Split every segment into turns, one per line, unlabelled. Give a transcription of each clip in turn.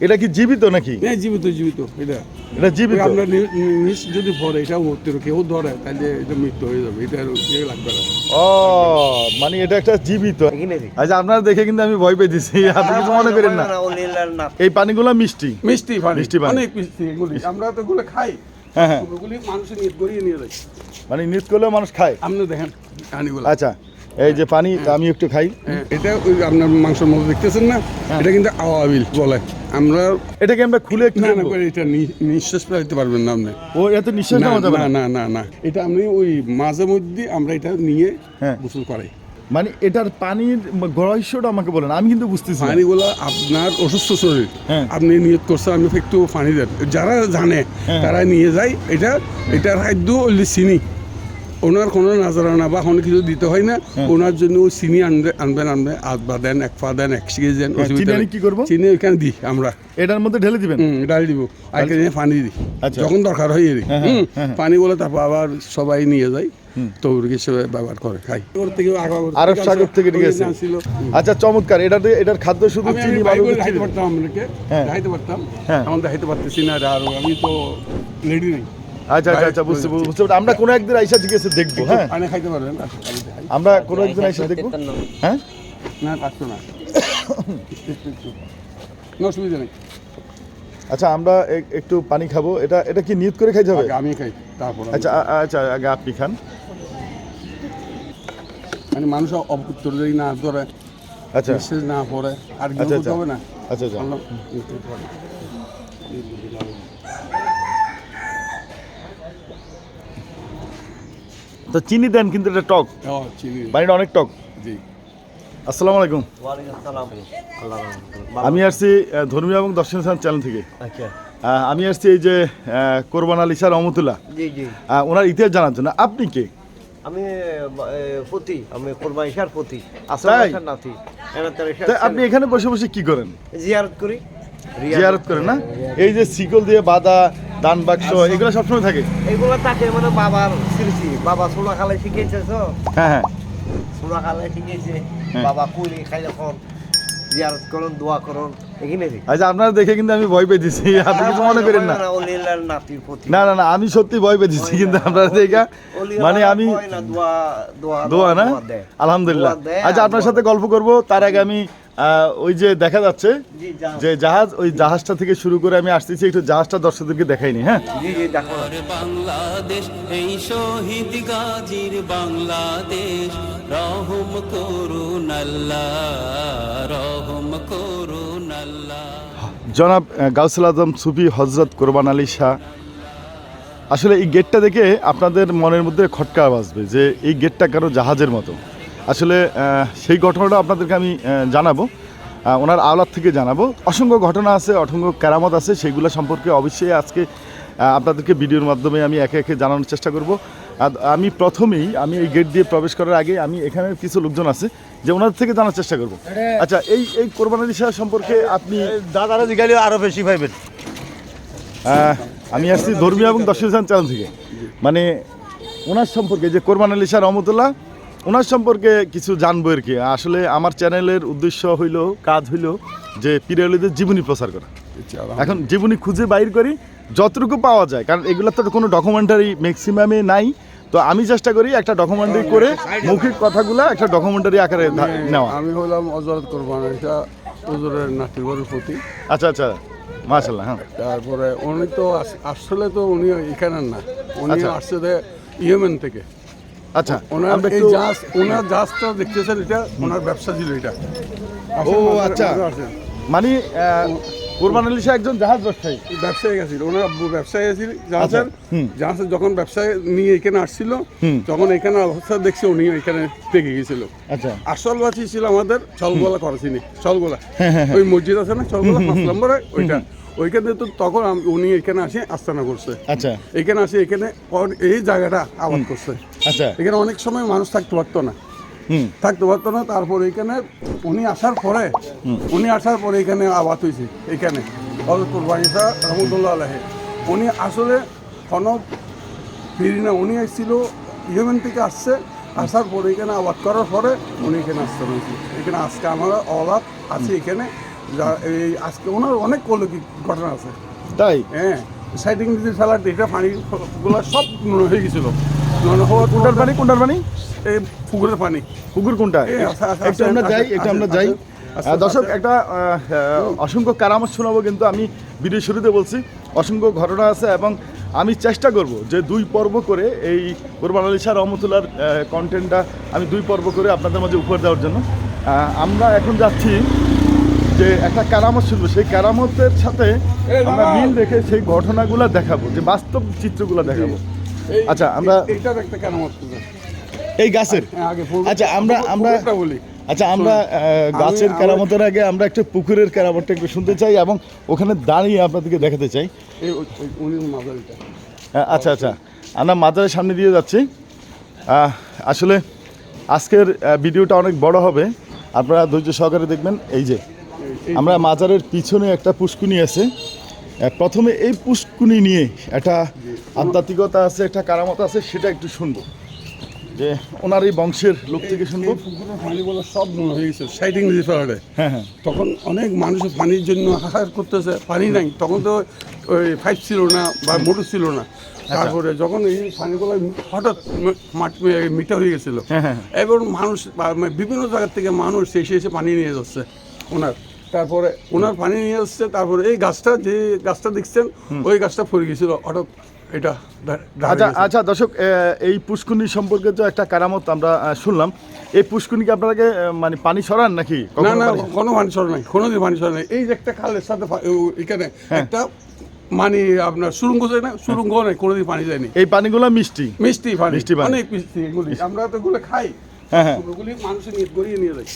এটা কি জীবিত নাকি?
হ্যাঁ জীবিত জীবিত এটা।
এটা জীবিত?
আমরা নি- নি- নিচ যদি ভরে এটাও মরতে হবে। কেউ ধরে তাহলে এটা মৃত্যু হয়ে যাবে এটা লাগবে না।
ও মানে এটা একটা জীবিত। আচ্ছা আপনারা দেখে কিন্তু আমি ভয় পেয়ে দিছি আপনি কিছু মনে করেন না? এই পানিগুলো মিষ্টি।
মিষ্টি পানি
মিষ্টি পানি।
অনেক মিষ্টি এগুলি। আমরা তো এগুলো খাই।
হ্যাঁ হ্যাঁ।
মানুষের নিয়ে গড়িয়ে নিয়ে যায়
মানে নিত করলেও মানুষ খায়।
আপনি দেখেন পানিগুলো।
আচ্ছা। এই যে পানি আমি একটু খাই।
হ্যাঁ, এটা ওই আপনার মাংসের মতো দেখতেছেন না? এটা কিন্তু আওয়াবিল বলে। আমরা
এটাকে আমরা খুলে
না না করে এটা নিঃশ্বাস পাইতে পারবেন না আপনি।
ও এত নিঃশ্বাস
না? না
না
না না এটা আপনি ওই মাঝে মধ্যে আমরা এটা নিয়ে
হ্যাঁ।
গোসল করাই।
মানে এটার পানির রহস্যটা আমাকে বলেন আমি কিন্তু বুঝতেছি।
পানিগুলো আপনার অসুস্থ শরীর।
হ্যাঁ।
আপনি নিয়ত করছেন আমি একটু পানি দেন। যারা জানে
হ্যাঁ।
তারা নিয়ে যায়। এটা এটার খাদ্য চিনি। ওনার কোনো নাজারানা বা কোনো কিছু দিতে হয় না।
হ্যাঁ।
ওনার জন্য ওই চিনি আনবে আনবেন আনবে আধ বা দেন এক পা দেন এক কেজি দেন
হ্যাঁ। কি করব?
চিনি ওইখানে দিই আমরা।
এটার মধ্যে ঢেলে দিবেন?
হুম ডাল দিব। আগে নিয়ে পানি দিই।
আচ্ছা।
যখন দরকার হয় এর
হ্যাঁ।
পানি বলে তারপর আবার সবাই নিয়ে যায়। তো ব্যবহার করে খাই ওর থেকে আগা-
আরব সাগর থেকে ঠিক আছে আচ্ছা চমৎকার। এটাতে এটার খাদ্য শুধু
আমি
চিনি
পারতাম
হ্যাঁ।
পারতাম। এখন দেখাইতে পারতেছি না আর আমি তো রেডি নেই।
আচ্ছা আচ্ছা আচ্ছা বুঝতে বুঝতে পারছি। আমরা কোনো একদিন আইসা ঠিক আছে দেখব হ্যাঁ?
পানি খাইতে পারবেন
আমরা কোনো একদিন আইসা দেখব? হ্যাঁ?
না থাকতো না। অসুবিধা নেই।
আচ্ছা আমরা একটু পানি খাব। এটা এটা কি নিয়ত করে খাইতে হবে?
আমি খাই তারপর
আচ্ছা আচ্ছা আগে আপনি খান।
মানে মানুষ অবকুত্তর যদি না ধরে
আচ্ছা।
নিঃশ্বাস না পড়ে আর কিছু
আচ্ছা, আচ্ছা।
হবে না।
আচ্ছা আচ্ছা
আল্লাহ নিতে পারে।
তো চিনি দেন কিন্তু এটা টক। পানিটা অনেক টক।
জি।
আসসালামু আলাইকুম। আমি আসছি ধর্মীয় এবং দর্শন স্থান চ্যানেল থেকে।
আচ্ছা।
আমি আসছি এই যে কোরবান আলী স্যার রহমতুল্লাহ।
জি জি।
আহ, ওনার ইতিহাস জানার জন্য। আপনি কে?
আমি পতি। আমি কোরবানিশার পতি।
তাই?
নাতি।
আপনি এখানে বসে বসে কি করেন?
জিয়ারত করি।
জিয়ারত করেন না? এই যে শিকল দিয়ে বাঁধা দান বাক্স এগুলো সবসময় থাকে?
এগুলো থাকে মানে বাবার স্মৃতি। বাবা সোনা খালে শিখেছে তো?
হ্যাঁ হ্যাঁ।
ছোলা খালে শিখেছে
হ্যাঁ।
বাবা কুলি খাই যখন জিয়ারত করুন দোয়া করুন
আচ্ছা আপনারা দেখে কিন্তু আমি ভয় পেয়ে দিছি আপনি কিছু মনে করেন না। না না না আমি সত্যি ভয় পেয়ে দিচ্ছি কিন্তু আপনারা দেখে মানে আমি
দোয়া দোয়া
দোয়া না? আলহামদুলিল্লাহ। আচ্ছা আপনার সাথে গল্প করব তার আগে আমি ওই যে দেখা যাচ্ছে
যে
জাহাজ ওই জাহাজটা থেকে শুরু করে আমি আসতেছি একটু জাহাজটা দর্শকদেরকে দেখাইনি হ্যাঁ?
বাংলাদেশ এই শহীদ গাজীর বাংলাদেশ রহম করুন আল্লাহ রহম করুন আল্লাহ।
জনাব আহ, গাউসুল আজম সুফি হজরত কোরবান আলী শাহ আসলে এই গেটটা দেখে আপনাদের মনের মধ্যে খটকা বাজবে যে এই গেটটা কারও জাহাজের মতো। আসলে সেই ঘটনাটা আপনাদেরকে আমি জানাব। ওনার আওলাদ থেকে জানাব। অসংখ্য ঘটনা আছে অসংখ্য কেরামত আছে সেইগুলো সম্পর্কে অবশ্যই আজকে আপনাদেরকে ভিডিওর মাধ্যমে আমি একে একে জানানোর চেষ্টা করব। আর আমি প্রথমেই আমি এই গেট দিয়ে প্রবেশ করার আগে আমি এখানে কিছু লোকজন আছে যে ওনাদের থেকে জানার চেষ্টা করব। আচ্ছা এই এই কোরবান আলী সম্পর্কে আপনি
দাদারা জিগালে আরও বেশি পাইবেন।
আমি আসছি ধর্মীয় এবং দর্শন চ্যানেল থেকে। মানে ওনার সম্পর্কে যে কোরবান আলী শাহ রহমতুল্লাহ ওনার সম্পর্কে কিছু জানব আর কি। আসলে আমার চ্যানেলের উদ্দেশ্য হইল কাজ হইল যে পিরিয়লিদের জীবনী প্রচার করা। এখন জীবনী খুঁজে বাইর করি যতটুকু পাওয়া যায়। কারণ এগুলো তো কোনো ডকুমেন্টারি ম্যাক্সিমামে নাই। তো আমি চেষ্টা করি একটা ডকুমেন্টারি করে মৌখিক কথাগুলো একটা ডকুমেন্টারি আকারে নেওয়া।
আমি হলাম অজরত কোরবান এটা ওজরের নাতিগরের প্রতি।
আচ্ছা আচ্ছা। মাশাল্লাহ হ্যাঁ।
তারপরে উনি তো আস- আসলে তো উনি এখানে না। উনি
আচ্ছা।
আসছে ইয়েমেন থেকে।
আচ্ছা
ওনার এই জাহাজ ওনার জাহাজটা দেখতেছেন এটা? ওনার ব্যবসা ছিল এটা।
ও আচ্ছা। মানে কোরবান আলী শাহ একজন জাহাজ ব্যবসায়ী।
ব্যবসায়ী গেছিল। ওনার ব্যবসায়ী গেছিল জাহাজের।
আচ্ছা,
জাহাজের যখন ব্যবসায় নিয়ে এখানে আসছিল তখন এখানে অবস্থা দেখছে উনি এখানে থেকে গেছিল।
আচ্ছা।
আসল বাচি ছিল আমাদের ছলগোলা করেছিনি। ছলগোলা।
হ্যাঁ,
ওই মসজিদ আছে না ছলগোলা পাঁচ নম্বরে ওইটা। ওইখানে তো তখন উনি এখানে আসে আস্তানা করছে।
আচ্ছা।
এখানে আসে এখানে এই জায়গাটা আবাদ করছে।
আচ্ছা।
এখানে অনেক সময় মানুষ থাকতে পারতো না। থাকতে পারতো না তারপর এখানে উনি আসার পরে উনি আসার পরে এখানে আবাদ হয়েছে এখানে। কোরবানিটা রহমতুল্লাহ আলহে উনি আসলে কোনো ফিরি না উনি এসেছিল ইয়েমেন থেকে আসছে আসার পরে এখানে আবাদ করার পরে উনি এখানে আসতে হয়েছে। এখানে আজকে আমার অলাপ আছে এখানে এই আজকে ওনার অনেক অলৌকিক ঘটনা আছে।
তাই?
হ্যাঁ সাইডিং দিতে ফেলার এটা পানিগুলো সব হয়ে গেছিল।
কোনটার পানি? কোনটার পানি?
এই পুকুরের পানি।
পুকুর কোনটা? একটু আমরা যাই একটু আমরা যাই। দর্শক একটা অসংখ্য কারামত শোনাবো কিন্তু আমি ভিডিও শুরুতে বলছি অসংখ্য ঘটনা আছে এবং আমি চেষ্টা করব যে দুই পর্ব করে এই কোরবান আলী শাহ রহমতুল্লার কন্টেন্টটা আমি দুই পর্ব করে আপনাদের মাঝে উপহার দেওয়ার জন্য। আমরা এখন যাচ্ছি যে একটা কারামত শুনব সেই কারামতের সাথে আমরা মিল রেখে সেই ঘটনাগুলো দেখাবো যে বাস্তব চিত্রগুলো দেখাবো। আচ্ছা, আমরা-
এইটার একটা কেন
এই গাছের?
হ্যাঁ,
আচ্ছা আমরা আমরা
বলি।
আচ্ছা আমরা গাছের কেরামতের আগে আমরা একটু পুকুরের কেরামতটা একটু শুনতে চাই এবং ওখানে দাঁড়িয়ে আপনাদেরকে দেখাতে চাই। আচ্ছা আচ্ছা আমরা মাজারের সামনে দিয়ে যাচ্ছি। আসলে আজকের ভিডিওটা অনেক বড় হবে। আপনারা ধৈর্য সহকারে দেখবেন। এই যে আমরা মাজারের পিছনে একটা পুষ্কুনি আছে। প্রথমে এই পুষ্কুনি নিয়ে একটা আধ্যাত্মিকতা আছে একটা কারামত আছে সেটা একটু শুনব। যে ওনার এই বংশের লোক থেকে শুনব।
সব হয়ে গেছে সাইডিং ফেলারে
হ্যাঁ হ্যাঁ।
তখন অনেক মানুষ পানির জন্য হাহাকার করতেছে পানি নাই। তখন তো ওই পাইপ ছিল না বা মোটর ছিল না। তারপরে যখন এই পানিগুলো হঠাৎ মাটি মিঠা হয়ে গেছিল।
হ্যাঁ, হ্যাঁ।
এবার মানুষ মানে বিভিন্ন জায়গার থেকে মানুষ এসে এসে পানি নিয়ে যাচ্ছে ওনার। তারপরে ওনার পানি নিয়ে আসছে তারপরে এই গাছটা যে গাছটা দেখছেন ওই গাছটা পড়ে গেছিল হঠাৎ এটা
আচ্ছা। আচ্ছা দর্শক এই পুষ্কুনি সম্পর্কে তো একটা কারামত আমরা শুনলাম। এই পুষ্কুনিকে আপনাকে মানে পানি সরান নাকি?
না না কোনো পানি সর নাই কোনো পানি সর নাই। এই যে একটা খালের সাথে এখানে
হ্যাঁ।
একটা মানে আপনার সুরঙ্গ যায় না সুরঙ্গ নাই কোনোদিন পানি যায়নি।
এই পানিগুলো মিষ্টি।
মিষ্টি পানি
মিষ্টি পানি।
অনেক মিষ্টি এগুলি। আমরা তো এগুলো খাই।
হ্যাঁ হ্যাঁ।
ওগুলি গড়িয়ে নিয়ে যায়।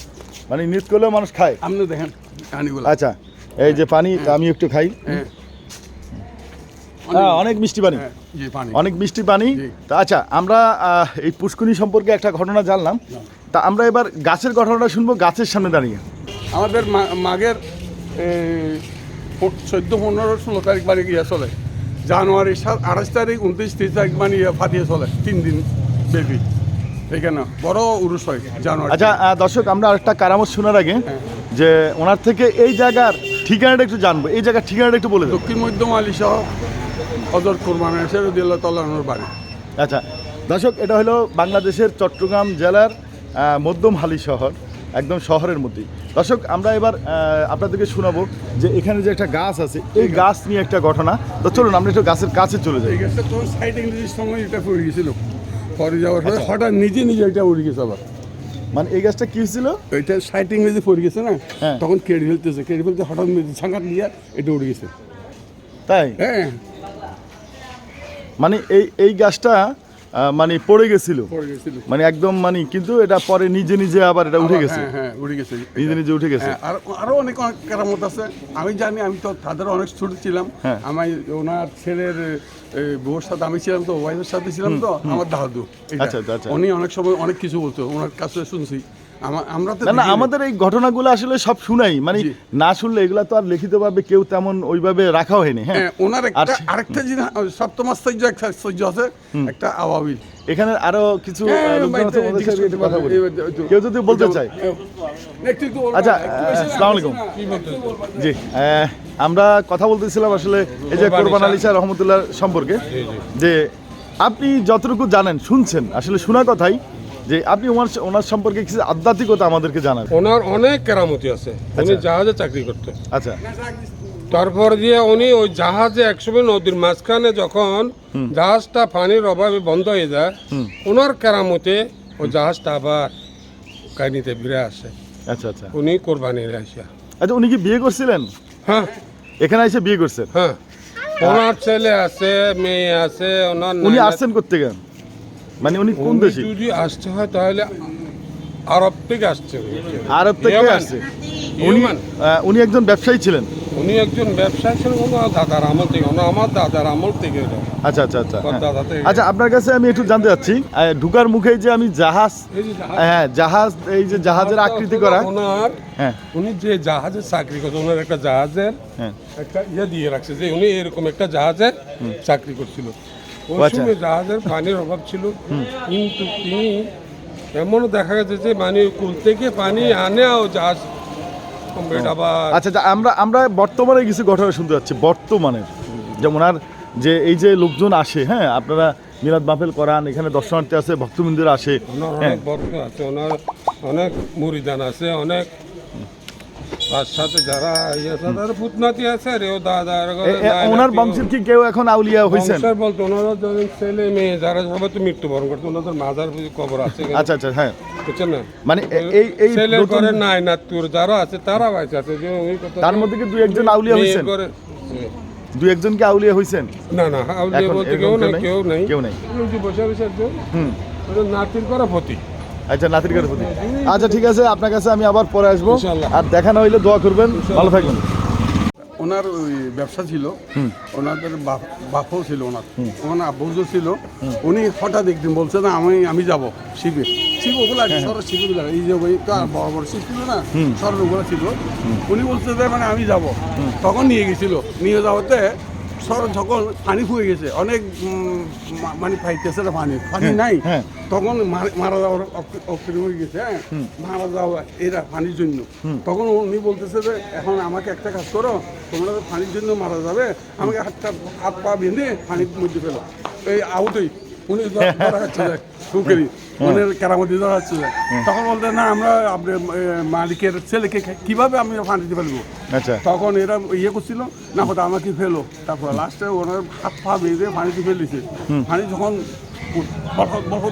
মানে নিত করলেও মানুষ খায়?
আপনি দেখেন পানিগুলো।
আচ্ছা এই যে পানি আমি একটু খাই।
হ্যাঁ।
হ্যাঁ অনেক মিষ্টি পানি।
হ্যাঁ, পানি।
অনেক মিষ্টি পানি। তা আচ্ছা আমরা এই পুষ্কুনি সম্পর্কে একটা ঘটনা জানলাম। তা আমরা এবার গাছের ঘটনাটা শুনব গাছের সামনে দাঁড়িয়ে।
আমাদের মাঘের চোদ্দ পনেরো ষোলো তারিখ মানে ইয়ে চলে। জানুয়ারি সাত আঠাশ তারিখ উনত্রিশ তিরিশ তারিখ মানে ইয়ে ফাটিয়ে চলে তিন দিন বেবি এখানে বড় উরুষ হয় জানুয়ারি
আচ্ছা দর্শক আমরা আরেকটা কারামত শোনার আগে
হ্যাঁ।
যে ওনার থেকে এই জায়গার ঠিকানাটা একটু জানব। এই জায়গার ঠিকানাটা একটু বলে
দক্ষিণ মধ্যম আলী সহ হজর তাল্লাহর বাড়ি।
আচ্ছা দর্শক এটা হলো বাংলাদেশের চট্টগ্রাম জেলার মধ্যম হালি শহর একদম শহরের মধ্যেই। দর্শক আমরা এবার আপনাদেরকে শোনাবো যে এখানে যে একটা গাছ আছে এই গাছ নিয়ে একটা ঘটনা। তো চলুন আমরা একটু গাছের কাছে চলে যাই।
এই গাছটা তোর সাইড ইংলিশের সময় এটা পড়ে গেছিল। পরে যাওয়ার পরে হঠাৎ নিজে নিজে এটা উড়ে গেছে আবার।
মানে এই গাছটা কি হয়েছিল?
ওইটা সাইটিং ইংলিশে পড়ে গেছে না?
হ্যাঁ।
তখন কেড়ে ফেলতেছে কেড়ে ফেলতে হঠাৎ সাঙ্গাত নিয়ে এটা উড়ে গেছে।
তাই?
হ্যাঁ।
মানে এই এই গাছটা মানে পড়ে গেছিল। মানে একদম মানে কিন্তু এটা পরে নিজে নিজে আবার এটা উঠে গেছে।
হ্যাঁ হ্যাঁ গেছে।
নিজে নিজে উঠে গেছে।
হ্যাঁ, আর আরও অনেক অনেক কেরামত আছে। আমি জানি আমি তো তাদের অনেক ছোট ছিলাম। আমি ওনার ছেলের বউর সাথে আমি ছিলাম তো ওয়াইফের সাথে ছিলাম তো আমার দাদু।
আচ্ছা, আচ্ছা, আচ্ছা।
উনি অনেক সময় অনেক কিছু বলতো। ওনার কাছে শুনছি। আমরা তো
না আমাদের এই ঘটনাগুলো আসলে সব শুনাই। মানে না শুনলে এগুলো তো আর লিখিতভাবে কেউ তেমন ওইভাবে রাখা হয়নি হ্যাঁ।
হ্যাঁ, ওনার একটা আরেকটা জিনিস সপ্তম আশ্চর্য একটা আশ্চর্য আছে একটা আওয়াবিল
এখানে আরও কিছু
হ্যাঁ।
কেউ যদি বলতে চায়। আচ্ছা, আসসালামু আলাইকুম। জি আমরা কথা বলতেছিলাম আসলে এই যে কোরবান আলী শাহ রহমতুল্লাহ সম্পর্কে। যে আপনি যতটুকু জানেন শুনছেন আসলে শোনা কথাই। যে আপনি ওনার ওনার সম্পর্কে কিছু আধ্যাত্মিকতা আমাদেরকে জানাবেন
ওনার অনেক কেরামতি আছে। উনি
আচ্ছা।
জাহাজে চাকরি করতেন।
আচ্ছা।
তারপর দিয়ে উনি ওই জাহাজে একসময় নদীর মাঝখানে যখন জাহাজটা পানির অভাবে বন্ধ হয়ে যায় ওনার কেরামতে ওই জাহাজটা আবার কাহিনীতে ফিরে আসে।
আচ্ছা আচ্ছা।
উনি কোরবানির আসিয়া।
আচ্ছা উনি কি বিয়ে করছিলেন?
হ্যাঁ।
এখানে এসে বিয়ে করছেন?
হ্যাঁ। ওনার ছেলে আছে মেয়ে আছে ওনার
উনি আসছেন করতে গেন মানে উনি কোন দেশে?
যদি আসতে হয় তাহলে আরব থেকে আসছে।
আরব থেকে আসছে। উনি উনি একজন ব্যবসায়ী ছিলেন?
উনি একজন ব্যবসায়ী ছিলেন ওনার দাদার আমল থেকে ওনার আমার দাদার আমল থেকে।
আচ্ছা আচ্ছা আচ্ছা। আচ্ছা আপনার কাছে আমি একটু জানতে চাচ্ছি ঢুকার মুখে যে আমি জাহাজ- হ্যাঁ জাহাজ এই যে জাহাজের আকৃতি করা
ওনার
হ্যাঁ।
উনি যে জাহাজের চাকরি করছে ওনার একটা জাহাজের
হ্যাঁ।
একটা ইয়ে দিয়ে রাখছে যে উনি এরকম একটা জাহাজের চাকরি করছিল। ওই
আচ্ছা।
সময় জাহাজের পানির অভাব ছিল। কিন্তু তিনি এমনও দেখা গেছে যে মানে কুল থেকে পানি আনে ও জাহাজ
আচ্ছা আমরা আমরা বর্তমানে কিছু ঘটনা শুনতে যাচ্ছি বর্তমানের। যেমন ওনার যে এই যে লোকজন আসে হ্যাঁ আপনারা মিলাদ মাহফিল করান এখানে দর্শনার্থী আছে ভক্তবৃন্দরা আসে হ্যাঁ।
অনেক আছে ওনার অনেক মুড়িদান আছে অনেক সাথে যারা ইয়ে তাদের পুতনাতি আছে রে দাদা এর ঘরে
এ- এ-
নায়নাতি
ওনার বংশের কি কেউ এখন আউলিয়া হয়েছেন
বংশের বলতে ওনারা যখন ছেলে মেয়ে যারা সবাই তো মৃত্যুবরণ করতো ওনাদের মাজার কবর আছে
আচ্ছা আচ্ছা হ্যাঁ।
বুঝছেন না?
মানে এই এই নতুন-
নাই না তোর যারা আছে তারা বাইছে আছে যে ওই কথা
তার মধ্যে কি দুই একজন আউলিয়া হয়েছেন দুই একজন কি আউলিয়া হয়েছেন
না না আউলিয়া বলতে কেউ
কেউ
নাই কেউ নাই।
কেউ নেই।
বসে বসে
হুম।
নাতির করা পতি
আচ্ছা নাতির কাছে প্রতি আচ্ছা ঠিক আছে আপনার কাছে আমি আবার পরে আসব।
ইনশাআল্লাহ।
আর দেখানো হইলে দোয়া করবেন। ভালো থাকবেন।
ওনার ওই ব্যবসা ছিল। ওনাদের বাপ- বাপও ছিল ওনার। ওনার আব্বুজও ছিল। উনি হঠাৎ একদিন বলছে না আমি আমি যাব শিবে শিব ওগুলো আছে সর শিবগুলো এই যে ওই তো আর বড় বড় শিব ছিল না সর ওগুলো ছিল। উনি বলছে যে মানে আমি যাব। তখন নিয়ে গেছিল। নিয়ে যাওয়াতে যখন পানি ফুয়ে গেছে অনেক মানে পাইতেছে না পানি পানি নাই।
হ্যাঁ।
তখন মার- যাওয়ার হয়ে গেছে হ্যাঁ। মারা যাওয়া এরা পানির জন্য। তখন উনি বলতেছে যে এখন আমাকে একটা কাজ করো তোমরা তো পানির জন্য মারা যাবে আমাকে হাতটা হাত পা বেঁধে পানির মধ্যে ফেলো। এই আউটই উনি ধ- ধরা হচ্ছে যে উনি কেরামতি ধরা হচ্ছে তখন বলতে না আমরা আপনার এ, মালিকের ছেলেকে কীভাবে আমি পানিতে ফেলব?
আচ্ছা।
তখন এরা ইয়ে করছিল না হতো আমাকে ফেলো। তারপর লাস্টে ওনার হাত পা বেঁধে পানিতে ফেলে দিছে পানি যখন বরফ বরফ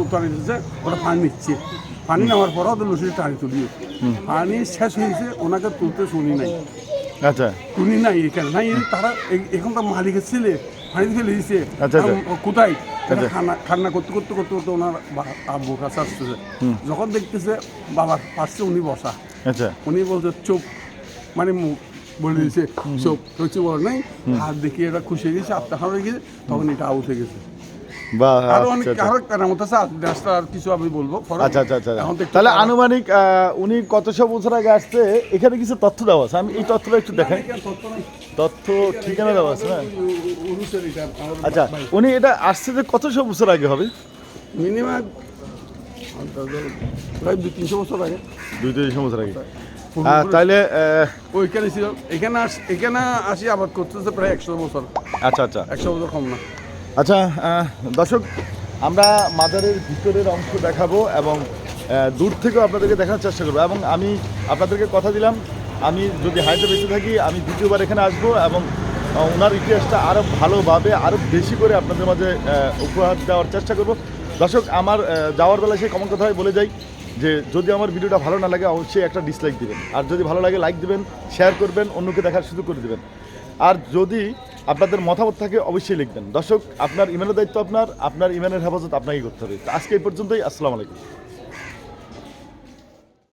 উত্তরে দিচ্ছে ওরা পানি নিচ্ছে। পানি নেওয়ার পর ওদের লসি টানি তুলিয়ে পানি শেষ হয়েছে ওনাকে তুলতে শুনি নাই।
আচ্ছা।
শুনি নাই এখানে। নাই তারা এ- এখন তো মালিকের ছেলে পানিতে ফেলে
আচ্ছা, আচ্ছা।
কোথায়। খানা খান্না করতে করতে করতে করতে ওনার আব্বু কাছে আসতেছে যখন দেখতেছে বাবার পাশে উনি বসা।
আচ্ছা।
উনি বলছে চুপ। মানে মুখ বলে দিয়েছে চুপ কিছু বলে নাই। হাত দেখিয়ে এটা খুশি হয়ে গেছে আপনার হয়ে গেছে তখন এটা আউট হয়ে গেছে।
তাহলে
তাড়া-
আনুমানিক আহ, উনি কতশো বছর আগে আসছে এখানে কিছু তথ্য দেওয়া আছে। আমি এই তথ্যটা একটু দেখাই। তথ্য ঠিকানা দেওয়া আছে না? আচ্ছা উনি এটা আসছে যে কতশো বছর আগে হবে?
মিনিমাম প্রায় দুই তিনশো বছর আগে।
দুই তিনশো বছর আগে।
ওইখানে ছিল। এখানে এখানে আসি আবাদ করতেছে প্রায় একশো বছর।
আচ্ছা আচ্ছা।
একশো বছর কম না।
আচ্ছা দর্শক, আমরা মাজারের ভিতরের অংশ দেখাবো এবং দূর থেকেও আপনাদেরকে দেখার চেষ্টা করব। এবং আমি আপনাদেরকে কথা দিলাম, আমি যদি হাইটে বেঁচে থাকি, আমি দ্বিতীয়বার এখানে আসব এবং ওনার ইতিহাসটা আরও ভালোভাবে আরও বেশি করে আপনাদের মাঝে উপহার দেওয়ার চেষ্টা করব। দর্শক, আমার যাওয়ার বেলায় সেই কমন কথাই বলে যাই যে, যদি আমার ভিডিওটা ভালো না লাগে, অবশ্যই একটা ডিসলাইক দিবেন। আর যদি ভালো লাগে লাইক দিবেন শেয়ার করবেন, অন্যকে দেখার সুযোগ করে দিবেন। আর যদি আপনাদের মতামত থাকে অবশ্যই লিখবেন। দর্শক, আপনার ইমেলের দায়িত্ব আপনার আপনার ইমেলের হেফাজত আপনাকেই করতে হবে। আজকে এই পর্যন্তই, আসসালামু আলাইকুম।